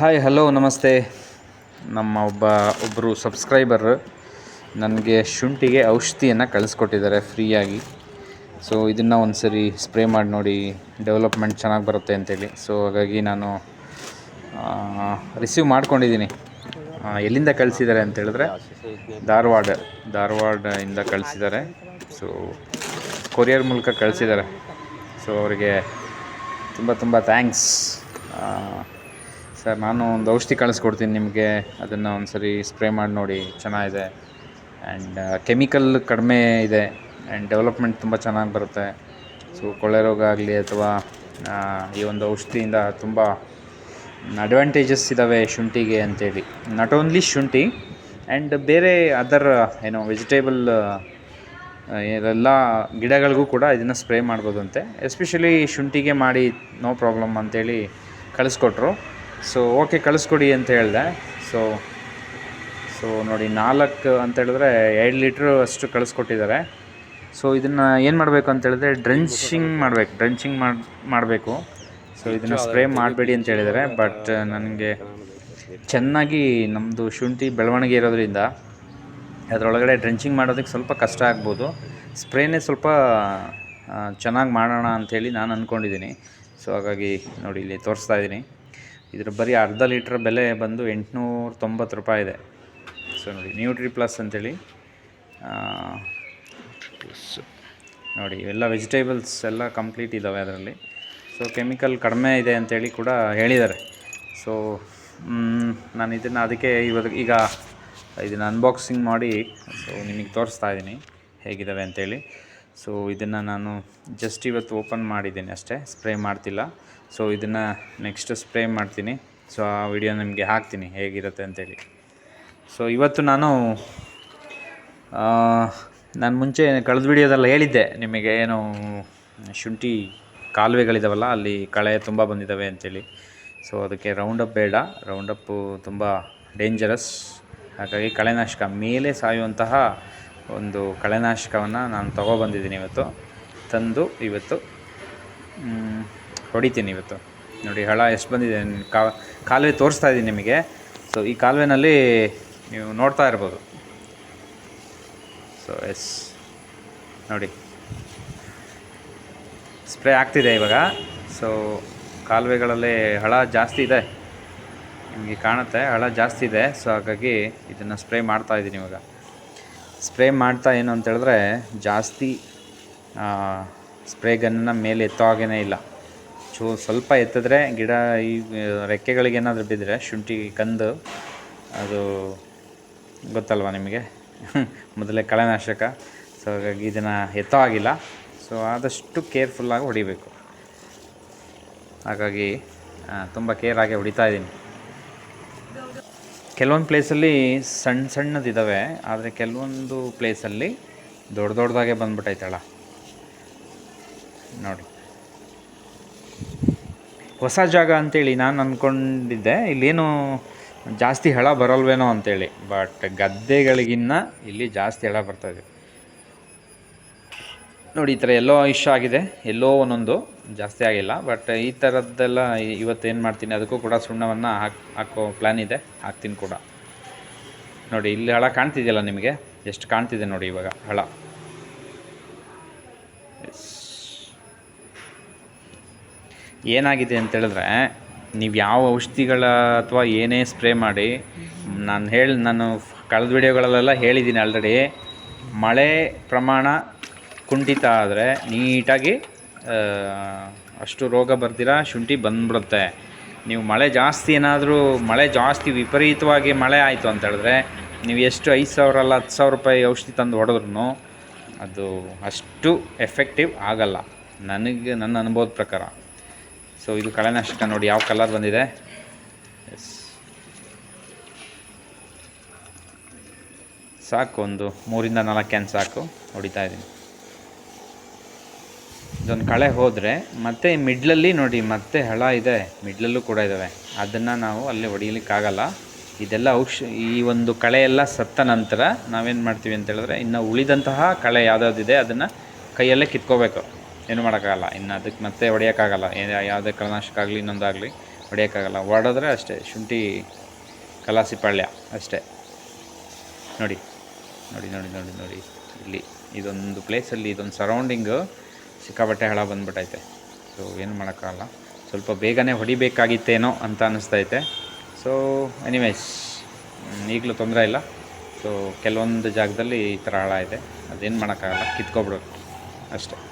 Hi hello ನಮಸ್ತೆ. ನಮ್ಮ ಒಬ್ಬ ಒಬ್ಬರು ಸಬ್ಸ್ಕ್ರೈಬರ್ ನನಗೆ ಶುಂಠಿಗೆ ಔಷಧಿಯನ್ನು ಕಳಿಸ್ಕೊಟ್ಟಿದ್ದಾರೆ ಫ್ರೀಯಾಗಿ. ಸೊ ಇದನ್ನು ಒಂದು ಸರಿ ಸ್ಪ್ರೇ ಮಾಡಿ ನೋಡಿ ಡೆವಲಪ್ಮೆಂಟ್ ಚೆನ್ನಾಗಿ ಬರುತ್ತೆ ಅಂತೇಳಿ. ಸೊ ಹಾಗಾಗಿ ನಾನು ರಿಸೀವ್ ಮಾಡ್ಕೊಂಡಿದ್ದೀನಿ. ಎಲ್ಲಿಂದ ಕಳಿಸಿದ್ದಾರೆ ಅಂತೇಳಿದ್ರೆ ಧಾರವಾಡ ಧಾರವಾಡ ಇಂದ ಕಳಿಸಿದ್ದಾರೆ. ಸೊ ಕೊರಿಯರ್ ಮೂಲಕ ಕಳಿಸಿದ್ದಾರೆ. ಸೊ ಅವರಿಗೆ ತುಂಬ ತುಂಬ ಥ್ಯಾಂಕ್ಸ್ ಸರ್, ನಾನು ಒಂದು ಔಷಧಿ ಕಳಿಸ್ಕೊಡ್ತೀನಿ ನಿಮಗೆ. ಅದನ್ನು ಒಂದು ಸರಿ ಸ್ಪ್ರೇ ಮಾಡಿ ನೋಡಿ, ಚೆನ್ನಾಗಿದೆ. ಆ್ಯಂಡ್ ಕೆಮಿಕಲ್ ಕಡಿಮೆ ಇದೆ. ಆ್ಯಂಡ್ ಡೆವಲಪ್ಮೆಂಟ್ ತುಂಬ ಚೆನ್ನಾಗಿ ಬರುತ್ತೆ. ಸೊ, ಕೊಳೆ ರೋಗ ಆಗಲಿ ಅಥವಾ ಈ ಒಂದು ಔಷಧಿಯಿಂದ ತುಂಬ ಅಡ್ವಾಂಟೇಜಸ್ ಇದ್ದಾವೆ ಶುಂಠಿಗೆ ಅಂತೇಳಿ. ನಾಟ್ ಓನ್ಲಿ ಶುಂಠಿ ಆ್ಯಂಡ್ ಬೇರೆ ಅದರ್, ಏನು ವೆಜಿಟೇಬಲ್ ಎಲ್ಲ ಗಿಡಗಳಿಗೂ ಕೂಡ ಇದನ್ನು ಸ್ಪ್ರೇ ಮಾಡ್ಬೋದಂತೆ. ಎಸ್ಪೆಷಲಿ ಶುಂಠಿಗೆ ಮಾಡಿ, ನೋ ಪ್ರಾಬ್ಲಮ್ ಅಂತೇಳಿ ಕಳಿಸ್ಕೊಟ್ರು. ಸೊ ಓಕೆ ಕಳಿಸ್ಕೊಡಿ ಅಂತ ಹೇಳಿದೆ. ಸೊ ಸೊ ನೋಡಿ, ನಾಲ್ಕು ಅಂತ ಹೇಳಿದ್ರೆ ಎರಡು ಲೀಟ್ರ್ ಅಷ್ಟು ಕಳಿಸ್ಕೊಟ್ಟಿದ್ದಾರೆ. ಸೊ ಇದನ್ನು ಏನು ಮಾಡಬೇಕು ಅಂತ ಹೇಳಿದ್ರೆ ಡ್ರೆಂಚಿಂಗ್ ಮಾಡಬೇಕು, ಡ್ರೆಂಚಿಂಗ್ ಮಾಡಿ, ಮಾಡಬೇಕು. ಸೊ ಇದನ್ನು ಸ್ಪ್ರೇ ಮಾಡಬೇಡಿ ಅಂತ ಹೇಳಿದ್ದಾರೆ. ಬಟ್ ನನಗೆ ಚೆನ್ನಾಗಿ ನಮ್ಮದು ಶುಂಠಿ ಬೆಳವಣಿಗೆ ಇರೋದ್ರಿಂದ ಅದರೊಳಗಡೆ ಡ್ರೆಂಚಿಂಗ್ ಮಾಡೋದಕ್ಕೆ ಸ್ವಲ್ಪ ಕಷ್ಟ ಆಗ್ಬೋದು. ಸ್ಪ್ರೇನೇ ಸ್ವಲ್ಪ ಚೆನ್ನಾಗಿ ಮಾಡೋಣ ಅಂಥೇಳಿ ನಾನು ಅಂದ್ಕೊಂಡಿದ್ದೀನಿ ಸೊ ಹಾಗಾಗಿ ನೋಡಿ, ಇಲ್ಲಿ ತೋರಿಸ್ತಾ ಇದ್ದೀನಿ. ಇದ್ರ ಬರೀ ಅರ್ಧ ಲೀಟ್ರ್ ಬೆಲೆ ಬಂದು ಎಂಟುನೂರ ತೊಂಬತ್ತು ರೂಪಾಯಿ ಇದೆ. ಸೊ ನೋಡಿ ನ್ಯೂಟ್ರಿ ಪ್ಲಸ್ ಅಂತೇಳಿ ನೋಡಿ ಎಲ್ಲ ವೆಜಿಟೇಬಲ್ಸ್ ಎಲ್ಲ ಕಂಪ್ಲೀಟ್ ಇದ್ದಾವೆ ಅದರಲ್ಲಿ. ಸೊ ಕೆಮಿಕಲ್ ಕಡಿಮೆ ಇದೆ ಅಂತೇಳಿ ಕೂಡ ಹೇಳಿದ್ದಾರೆ. ಸೊ ನಾನು ಇದನ್ನು ಅದಕ್ಕೆ ಇವತ್ತು ಈಗ ಇದನ್ನು ಅನ್ಬಾಕ್ಸಿಂಗ್ ಮಾಡಿ ಸೊ ನಿಮಗೆ ತೋರಿಸ್ತಾ ಇದ್ದೀನಿ ಹೇಗಿದ್ದಾವೆ ಅಂತೇಳಿ. ಸೊ ಇದನ್ನು ನಾನು ಜಸ್ಟ್ ಇವತ್ತು ಓಪನ್ ಮಾಡಿದ್ದೀನಿ ಅಷ್ಟೇ ಸ್ಪ್ರೇ ಮಾಡ್ತಿಲ್ಲ. ಸೊ ಇದನ್ನು ನೆಕ್ಸ್ಟ್ ಸ್ಪ್ರೇ ಮಾಡ್ತೀನಿ. ಸೊ ಆ ವಿಡಿಯೋ ನಿಮಗೆ ಹಾಕ್ತೀನಿ, ಹೇಗಿರುತ್ತೆ ಅಂತೇಳಿ. ಸೊ ಇವತ್ತು ನಾನು ನಾನು ಮುಂಚೆ ಕಳೆದ ವಿಡಿಯೋದಲ್ಲ ಹೇಳಿದ್ದೆ. ನಿಮಗೆ ಏನು, ಶುಂಠಿ ಕಾಲುವೆಗಳಿದಾವಲ್ಲ, ಅಲ್ಲಿ ಕಳೆ ತುಂಬ ಬಂದಿದ್ದಾವೆ ಅಂತೇಳಿ. ಸೊ ಅದಕ್ಕೆ ರೌಂಡಪ್ ಬೇಡ. ರೌಂಡಪ್ಪು ತುಂಬ ಡೇಂಜರಸ್ ಹಾಗಾಗಿ ಕಳೆನಾಶಕ ಮೇಲೆ ಸಾಯುವಂತಹ ಒಂದು ಕಳೆನಾಶಕವನ್ನು ನಾನು ತೊಗೊಬಂದಿದ್ದೀನಿ ಇವತ್ತು, ತಂದು ಇವತ್ತು. ಹೊಡಿತೀನಿ ಇವತ್ತು. ನೋಡಿ, ಹಳ ಎಷ್ಟು ಬಂದಿದೆ, ಕಾ, ಕಾಲುವೆ ತೋರಿಸ್ತಾ ಇದ್ದೀನಿ ನಿಮಗೆ. ಸೊ ಈ ಕಾಲುವೆನಲ್ಲಿ ನೀವು ನೋಡ್ತಾ ಇರ್ಬೋದು. ಸೊ ಎಸ್ ನೋಡಿ. ಸ್ಪ್ರೇ ಆಗ್ತಿದೆ ಇವಾಗ. ಸೊ ಕಾಲುವೆಗಳಲ್ಲಿ ಹಳ ಜಾಸ್ತಿ ಇದೆ. ನಿಮಗೆ ಕಾಣುತ್ತೆ, ಹಳ ಜಾಸ್ತಿ ಇದೆ. ಸೊ ಹಾಗಾಗಿ ಇದನ್ನು ಸ್ಪ್ರೇ ಮಾಡ್ತಾ ಇದ್ದೀನಿ ಇವಾಗ. ಸ್ಪ್ರೇ ಮಾಡ್ತಾ ಏನು ಅಂತ ಹೇಳಿದ್ರೆ ಜಾಸ್ತಿ ಸ್ಪ್ರೇ ಗನ್ನ ಮೇಲೆ ಎತ್ತೋ ಹಾಗೇ ಇಲ್ಲ. ಚೂ, ಸ್ವಲ್ಪ ಎತ್ತಿದ್ರೆ ಗಿಡ ಈ ರೆಕ್ಕೆಗಳಿಗೆ ಏನಾದರೂ ಬಿದ್ದರೆ ಶುಂಠಿ ಕಂದು ಅದು ಗೊತ್ತಲ್ವ ನಿಮಗೆ? ಮೊದಲೇ ಕಳೆನಾಶಕ. ಸೊ ಹಾಗಾಗಿ ಇದನ್ನು ಎತ್ತೋ ಆಗಿಲ್ಲ ಸೊ ಆದಷ್ಟು ಕೇರ್ಫುಲ್ಲಾಗಿ ಹೊಡಿಬೇಕು. ಹಾಗಾಗಿ ತುಂಬ ಕೇರಾಗೆ ಹೊಡಿತಾ ಇದ್ದೀನಿ. ಕೆಲವೊಂದು ಪ್ಲೇಸಲ್ಲಿ ಸಣ್ಣ ಸಣ್ಣದಿದ್ದಾವೆ ಆದರೆ ಕೆಲವೊಂದು ಪ್ಲೇಸಲ್ಲಿ ದೊಡ್ಡ ದೊಡ್ಡದಾಗೆ ಬಂದ್ಬಿಟ್ಟೈತಳ ನೋಡಿ. ಹೊಸ ಜಾಗ ಅಂತೇಳಿ ನಾನು ಅಂದ್ಕೊಂಡಿದ್ದೆ ಇಲ್ಲೇನು ಜಾಸ್ತಿ ಹಳ ಬರಲ್ವೇನೋ ಅಂತೇಳಿ ಬಟ್ ಗದ್ದೆಗಳಿಗಿನ್ನ ಇಲ್ಲಿ ಜಾಸ್ತಿ ಹಳ ಬರ್ತಾಯಿದೆ ನೋಡಿ, ಈ ಥರ ಎಲ್ಲೋ ಇಷ್ಟ ಆಗಿದೆ, ಎಲ್ಲೋ ಒಂದೊಂದು ಜಾಸ್ತಿ ಆಗಿಲ್ಲ ಬಟ್ ಈ ಥರದ್ದೆಲ್ಲ ಇವತ್ತು ಏನು ಮಾಡ್ತೀನಿ ಅದಕ್ಕೂ ಕೂಡ ಸುಣ್ಣವನ್ನು ಹಾಕಿ, ಹಾಕೋ ಪ್ಲ್ಯಾನ್ ಇದೆ, ಹಾಕ್ತೀನಿ ಕೂಡ. ನೋಡಿ, ಇಲ್ಲಿ ಹಳ ಕಾಣ್ತಿದೆಯಲ್ಲ ನಿಮಗೆ? ಎಷ್ಟು ಕಾಣ್ತಿದೆ ನೋಡಿ ಇವಾಗ ಹಳ ಎಸ್. ಏನಾಗಿದೆ ಅಂತ ಹೇಳಿದ್ರೆ, ನೀವು ಯಾವ ಔಷಧಿಗಳ ಅಥವಾ ಏನೇ ಸ್ಪ್ರೇ ಮಾಡಿ, ನಾನು ಹೇಳಿ, ನಾನು ಕಳೆದ ವಿಡಿಯೋಗಳಲ್ಲೆಲ್ಲ ಹೇಳಿದ್ದೀನಿ ಆಲ್ರೆಡಿ. ಮಳೆ ಪ್ರಮಾಣ ಕುಂಠಿತ ಆದರೆ ನೀಟಾಗಿ ಅಷ್ಟು ರೋಗ ಬರ್ದಿರ ಶುಂಠಿ ಬಂದ್ಬಿಡುತ್ತೆ. ನೀವು ಮಳೆ ಜಾಸ್ತಿ ಏನಾದರೂ, ಮಳೆ ಜಾಸ್ತಿ ವಿಪರೀತವಾಗಿ ಮಳೆ ಆಯಿತು ಅಂತ ಹೇಳಿದ್ರೆ, ನೀವು ಎಷ್ಟು ಐದು ಸಾವಿರ ಅಲ್ಲ ಹತ್ತು ಸಾವಿರ ರೂಪಾಯಿ ಔಷಧಿ ತಂದು ಹೊಡೆದ್ರೂ ಅದು ಅಷ್ಟು ಎಫೆಕ್ಟಿವ್ ಆಗಲ್ಲ. ನನಗೆ, ನನ್ನ ಅನುಭವದ ಪ್ರಕಾರ. ಸೊ ಇದು ಕಳೆನಾಶಕ ನೋಡಿ ಯಾವ ಕಲರ್ ಬಂದಿದೆ. ಸಾಕು, ಒಂದು ಮೂರಿಂದ ನಾಲ್ಕು ಕ್ಯಾನ್ ಸಾಕು. ಹೊಡಿತಾ ಇದ್ದೀನಿ. ಇದೊಂದು ಕಳೆ ಹೋದರೆ ಮತ್ತೆ ಮಿಡ್ಲಲ್ಲಿ ನೋಡಿ ಮತ್ತೆ ಹಳ ಇದೆ ಮಿಡ್ಲಲ್ಲೂ ಕೂಡ ಇದ್ದಾವೆ ಅದನ್ನು ನಾವು ಅಲ್ಲಿ ಹೊಡಿಲಿಕ್ಕಾಗಲ್ಲ. ಇದೆಲ್ಲ ಔಷ, ಈ ಒಂದು ಕಳೆ ಎಲ್ಲ ಸತ್ತ ನಂತರ ನಾವೇನು ಮಾಡ್ತೀವಿ ಅಂತ ಹೇಳಿದ್ರೆ, ಇನ್ನು ಉಳಿದಂತಹ ಕಳೆ ಯಾವುದಾದಿದೆ ಅದನ್ನು ಕೈಯಲ್ಲೇ ಕಿತ್ಕೋಬೇಕು. ಏನು ಮಾಡೋಕ್ಕಾಗಲ್ಲ. ಇನ್ನು ಅದಕ್ಕೆ ಮತ್ತೆ ಹೊಡೆಯೋಕ್ಕಾಗಲ್ಲ. ಏನು ಯಾವುದೇ ಕಳನಾಶಕ ಆಗಲಿ ಇನ್ನೊಂದಾಗಲಿ ಹೊಡೆಯೋಕ್ಕಾಗಲ್ಲ. ಹೊಡೆದ್ರೆ ಅಷ್ಟೇ, ಶುಂಠಿ, ಕಲಾಸಿ ಅಷ್ಟೇ. ನೋಡಿ ನೋಡಿ ನೋಡಿ ನೋಡಿ ನೋಡಿ, ಇಲ್ಲಿ ಇದೊಂದು ಪ್ಲೇಸಲ್ಲಿ ಇದೊಂದು ಸರೌಂಡಿಂಗು ಸಿಕ್ಕಾಪಟ್ಟೆ ಹಳ ಬಂದ್ಬಿಟ್ಟೈತೆ ಸೊ ಏನು ಮಾಡೋಕ್ಕಾಗಲ್ಲ. ಸ್ವಲ್ಪ ಬೇಗನೆ ಹೊಡಿಬೇಕಾಗಿತ್ತೇನೋ ಅಂತ ಅನ್ನಿಸ್ತೈತೆ ಸೊ ಎನಿವೇಸ್ ಈಗಲೂ ತೊಂದರೆ ಇಲ್ಲ. ಸೊ ಕೆಲವೊಂದು ಜಾಗದಲ್ಲಿ ಈ ಥರ ಹಳ ಇದೆ. ಅದೇನು ಮಾಡೋಕ್ಕಾಗಲ್ಲ. ಕಿತ್ಕೊಬಿಡೋದು. ಅಷ್ಟೇ.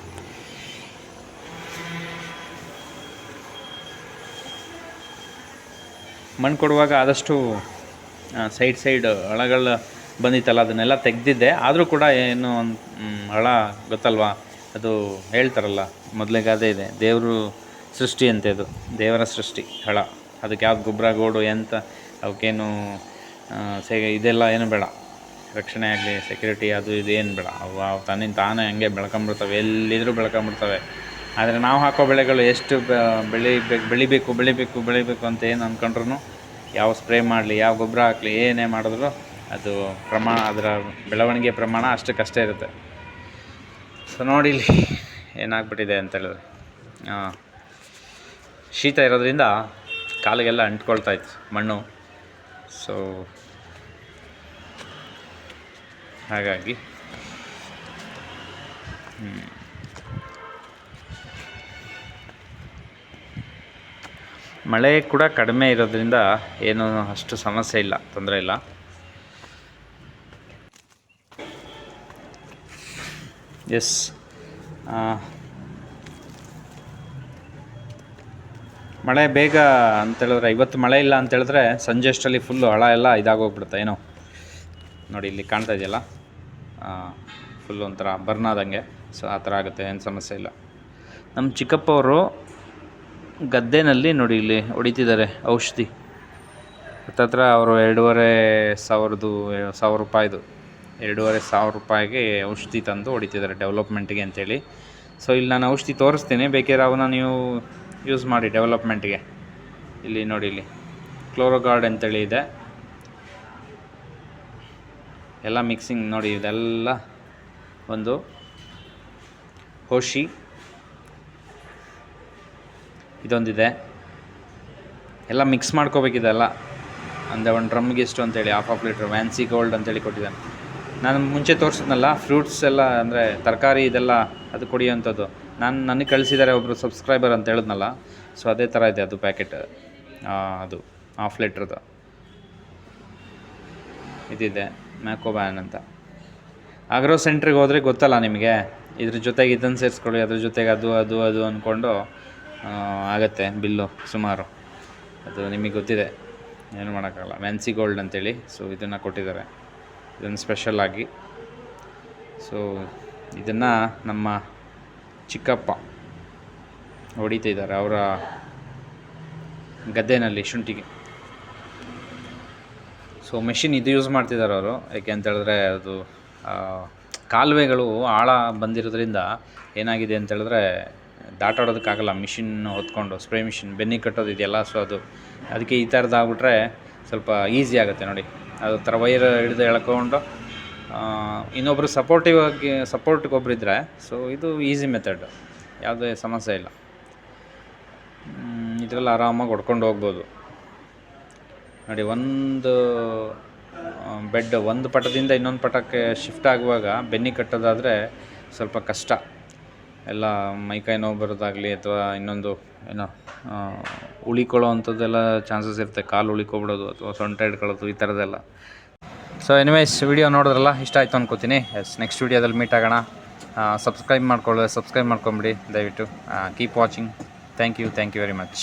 ಮಣ್ಣು ಕೊಡುವಾಗ ಆದಷ್ಟು ಸೈಡ್ ಸೈಡ್ ಹಳಗಳು ಬಂದಿತ್ತಲ್ಲ, ಅದನ್ನೆಲ್ಲ ತೆಗೆದಿದ್ದೆ. ಆದರೂ ಕೂಡ ಏನು ಒಂದು ಹಳ ಗೊತ್ತಲ್ವಾ? ಅದು ಹೇಳ್ತಾರಲ್ಲ ಮೊದಲೇ ಗಾದೆ ಇದೆ. ದೇವರು ಸೃಷ್ಟಿ ಅಂತೆ ಅದು. ದೇವರ ಸೃಷ್ಟಿ, ಹಳ. ಅದಕ್ಕೆ ಯಾವ್ದು ಗೊಬ್ಬರ, ಗೋಡು, ಎಂತ, ಅವಕ್ಕೇನು ಸೇ, ಇದೆಲ್ಲ ಏನು ಬೇಡ. ರಕ್ಷಣೆ ಆಗಲಿ ಸೆಕ್ಯೂರಿಟಿ ಅದು, ಇದು ಏನು ಬೇಡ. ಅವು ಅವು ತನ್ನಿಂದ ತಾನೇ ಹಂಗೆ ಬೆಳ್ಕೊಂಬಿಡ್ತವೆ. ಎಲ್ಲಿದ್ರೂ ಬೆಳ್ಕೊಂಬಿಡ್ತವೆ. ಆದರೆ ನಾವು ಹಾಕೋ ಬೆಳೆಗಳು ಎಷ್ಟು ಬೆಳಿಬೇಕು ಬೆಳಿಬೇಕು ಬೆಳಿಬೇಕು ಬೆಳಿಬೇಕು ಅಂತ ಏನು ಅಂದ್ಕೊಂಡ್ರು ಯಾವ ಸ್ಪ್ರೇ ಮಾಡಲಿ ಯಾವ ಗೊಬ್ಬರ ಹಾಕಲಿ ಏನೇ ಮಾಡಿದ್ರು ಅದು ಪ್ರಮಾಣ ಅದರ ಬೆಳವಣಿಗೆ ಪ್ರಮಾಣ ಅಷ್ಟಕ್ಕಷ್ಟೇ ಇರುತ್ತೆ. ಸೊ ನೋಡಿ ಇಲ್ಲಿ ಏನಾಗ್ಬಿಟ್ಟಿದೆ ಅಂತ ಹೇಳಿದ್ರೆ ಆ, ಶೀತ ಇರೋದ್ರಿಂದ ಕಾಲಿಗೆಲ್ಲ ಅಂಟ್ಕೊಳ್ತಾ ಇತ್ತು ಮಣ್ಣು. ಸೊ ಹಾಗಾಗಿ ಮಳೆ ಕೂಡ ಕಡಿಮೆ ಇರೋದ್ರಿಂದ ಏನು ಅಷ್ಟು ಸಮಸ್ಯೆ ಇಲ್ಲ, ತೊಂದರೆ ಇಲ್ಲ. ಎಸ್ ಮಳೆ ಬೇಗ ಅಂತೇಳಿದ್ರೆ ಇವತ್ತು ಮಳೆ ಇಲ್ಲ ಅಂತೇಳಿದ್ರೆ ಸಂಜೆ ಅಷ್ಟರಲ್ಲಿ ಫುಲ್ಲು ಹಳ ಎಲ್ಲ ಇದಾಗೋಗ್ಬಿಡುತ್ತೆ, ಏನೋ. ನೋಡಿ, ಇಲ್ಲಿ ಕಾಣ್ತಾ ಇದೆಯಲ್ಲ? ಫುಲ್ ಒಂಥರ ಬರ್ನ್ ಆದಂಗೆ, ಸೊ ಆ ಥರ ಆಗುತ್ತೆ, ಏನು ಸಮಸ್ಯೆ ಇಲ್ಲ. ನಮ್ಮ ಚಿಕ್ಕಪ್ಪ ಅವರು ಗದ್ದೆನಲ್ಲಿ ನೋಡಿ ಇಲ್ಲಿ ಹೊಡಿತಿದ್ದಾರೆ ಔಷಧಿ. ಹತ್ತತ್ರ ಅವರು ಎರಡೂವರೆ ಸಾವಿರದ್ದು, ಸಾವಿರ ರೂಪಾಯಿದು, ಎರಡೂವರೆ ಸಾವಿರ ರೂಪಾಯಿಗೆ ಔಷಧಿ ತಂದು ಹೊಡಿತಿದ್ದಾರೆ ಡೆವಲಪ್ಮೆಂಟ್ಗೆ ಅಂತೇಳಿ. ಸೊ ಇಲ್ಲಿ ನಾನು ಔಷಧಿ ತೋರಿಸ್ತೀನಿ, ಬೇಕಿದ್ರೆ ಅವನ್ನ ನೀವು ಯೂಸ್ ಮಾಡಿ ಡೆವಲಪ್ಮೆಂಟ್ಗೆ. ಇಲ್ಲಿ ನೋಡಿ ಇಲ್ಲಿ, ಕ್ಲೋರೋಗಾರ್ಡ್ ಅಂತೇಳಿ ಇದೆ. ಎಲ್ಲ ಮಿಕ್ಸಿಂಗ್ ನೋಡಿ, ಇದೆಲ್ಲ ಒಂದು ಹೋಶಿ. ಇದೊಂದಿದೆ. ಎಲ್ಲ ಮಿಕ್ಸ್ ಮಾಡ್ಕೋಬೇಕಿದೆಲ್ಲ ಅಂದರೆ ಒಂದು ಡ್ರಮ್ಗೆ ಎಷ್ಟು ಅಂತೇಳಿ ಹಾಫ್ ಆಫ್ ಲೀಟ್ರ್ ವ್ಯಾನ್ಸಿ ಗೋಲ್ಡ್ ಅಂತೇಳಿ ಕೊಟ್ಟಿದ್ದಾನೆ. ನಾನು ಮುಂಚೆ ತೋರಿಸಿದ್ನಲ್ಲ ಫ್ರೂಟ್ಸ್ ಎಲ್ಲ ಅಂದರೆ ತರಕಾರಿ ಇದೆಲ್ಲ ಅದು ಕೊಡಿಯೋಂಥದ್ದು ನಾನು ನನಗೆ ಕಳಿಸಿದ್ದಾರೆ ಒಬ್ಬರು ಸಬ್ಸ್ಕ್ರೈಬರ್ ಅಂತ ಹೇಳಿದ್ನಲ್ಲ ಸೊ ಅದೇ ಥರ ಇದೆ ಅದು ಪ್ಯಾಕೆಟ್ ಅದು ಹಾಫ್ ಲೀಟ್ರದ್ದು ಇದಿದೆ ಮ್ಯಾಕೋಬ್ಯಾನ್ ಅಂತ. ಆಗ್ರೋ ಸೆಂಟ್ರಿಗೆ ಹೋದರೆ ಗೊತ್ತಲ್ಲ ನಿಮಗೆ? ಇದ್ರ ಜೊತೆಗೆ ಇದನ್ನು ಸೇರಿಸ್ಕೊಳ್ಳಿ, ಅದ್ರ ಜೊತೆಗೆ ಅದು ಅದು ಅದು ಅಂದ್ಕೊಂಡು ಆಗುತ್ತೆ ಬಿಲ್ಲು ಸುಮಾರು. ಅದು ನಿಮಗೆ ಗೊತ್ತಿದೆ. ಏನು ಮಾಡೋಕ್ಕಾಗಲ್ಲ. ವ್ಯಾನ್ಸಿ ಗೋಲ್ಡ್ ಅಂತೇಳಿ. ಸೊ ಇದನ್ನು ಕೊಟ್ಟಿದ್ದಾರೆ. ಇದನ್ನು ಸ್ಪೆಷಲ್ ಆಗಿ. ಸೊ ಇದನ್ನು ನಮ್ಮ ಚಿಕ್ಕಪ್ಪ ಹೊಡಿತಿದ್ದಾರೆ ಅವರ ಗದ್ದೆನಲ್ಲಿ, ಶುಂಠಿಗೆ. ಸೊ ಮೆಷಿನ್ ಇದು ಯೂಸ್ ಮಾಡ್ತಿದ್ದಾರೆ ಅವರು. ಯಾಕೆ ಅಂತ ಹೇಳಿದ್ರೆ, ಅದು ಕಾಲುವೆಗಳು ಆಳ ಬಂದಿರೋದ್ರಿಂದ ಏನಾಗಿದೆ ಅಂತ ಹೇಳಿದ್ರೆ ದಾಟಾಡೋದಕ್ಕಾಗಲ್ಲ ಮಿಷಿನ್ ಹೊತ್ಕೊಂಡು ಸ್ಪ್ರೇ ಮಿಷಿನ್ ಬೆನ್ನಿ ಕಟ್ಟೋದು ಇದೆಯಲ್ಲ ಸೊ ಅದು, ಅದಕ್ಕೆ ಈ ಥರದ್ದು ಆಗ್ಬಿಟ್ರೆ ಸ್ವಲ್ಪ ಈಸಿ ಆಗುತ್ತೆ ನೋಡಿ. ಅದು ಥರ ವೈರ್ ಹಿಡಿದು ಎಳ್ಕೊಂಡು ಇನ್ನೊಬ್ಬರು ಸಪೋರ್ಟಿವ್ ಆಗಿ ಸಪೋರ್ಟಿಗೆ ಒಬ್ರು ಇದ್ದರೆ ಸೊ ಇದು ಈಸಿ ಮೆಥಡ್ ಯಾವುದೇ ಸಮಸ್ಯೆ ಇಲ್ಲ. ಇದರಲ್ಲಿ ಆರಾಮಾಗಿ ಹೊಡ್ಕೊಂಡು ಹೋಗ್ಬೋದು. ನೋಡಿ, ಒಂದು ಬೆಡ್ ಒಂದು ಪಟದಿಂದ ಇನ್ನೊಂದು ಪಟಕ್ಕೆ ಶಿಫ್ಟ್ ಆಗುವಾಗ ಬೆನ್ನಿ ಕಟ್ಟೋದಾದರೆ ಸ್ವಲ್ಪ ಕಷ್ಟ. ಎಲ್ಲ ಮೈಕೈ ನೋವು ಬರೋದಾಗಲಿ ಅಥವಾ ಇನ್ನೊಂದು ಏನೋ ಉಳ್ಕೊಳ್ಳೋ ಉಳಿಕೊಳ್ಳೋ ಅಂಥದ್ದೆಲ್ಲ ಚಾನ್ಸಸ್ ಇರುತ್ತೆ. ಕಾಲು ಉಳಿಕೊಬಿಡೋದು ಅಥವಾ ಸೊಂಟ ಹಿಡ್ಕೊಳ್ಳೋದು ಈ ಥರದ್ದೆಲ್ಲ. ಸೊ ಎನಿವೇಸ್ ವಿಡಿಯೋ ನೋಡಿದ್ರಲ್ಲ, ಇಷ್ಟ ಆಯಿತು ಅನ್ಕೋತೀನಿ. ಎಸ್ ನೆಕ್ಸ್ಟ್ ವಿಡಿಯೋದಲ್ಲಿ ಮೀಟ್ ಆಗೋಣ. ಸಬ್ಸ್ಕ್ರೈಬ್ ಮಾಡ್ಕೊಳ್ಳೋದು ಸಬ್ಸ್ಕ್ರೈಬ್ ಮಾಡ್ಕೊಂಬಿಡಿ. ದಯವಿಟ್ಟು keep watching thank you thank you very much